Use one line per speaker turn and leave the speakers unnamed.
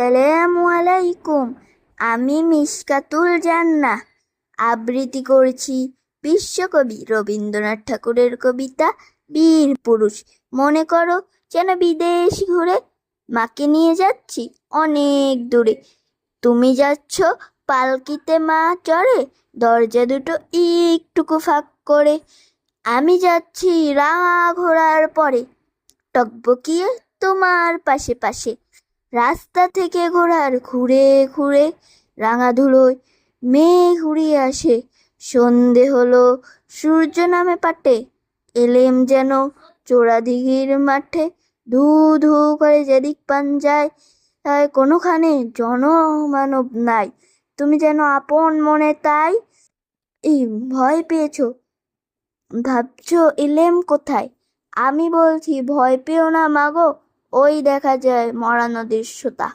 আসসালামু আলাইকুম। আমি মিশকাতুল জান্না আবৃত্তি করছি বিশ্বকবি রবীন্দ্রনাথ ঠাকুরের কবিতা বীর পুরুষ। মনে করো যেন বিদেশ ঘুরে মাকে নিয়ে যাচ্ছি অনেক দূরে। তুমি যাচ্ছ পালকিতে মা চড়ে, দরজা দুটো একটুকু ফাঁক করে। আমি যাচ্ছি রাঙা ঘোড়ার পরে। টকবকিয়ে তোমার পাশে পাশে। রাস্তা থেকে ঘোড়ার ঘুরে ঘুরে রাঙা ধুলোয় উড়িয়ে আসে। সন্ধে হলো, সূর্য নামে পাটে, এলেম যেন চোরাদিঘির মাঠে। ধু ধু করে যেদিক পান যায়, তাই কোনোখানে জনমানব নাই। তুমি যেন আপন মনে তাই, এই ভয় পেয়েছ। ভাবছ এলেম কোথায়? আমি বলছি, ভয় পেও না মাগো ওই দেখা যায় মরা নদীর সোতা।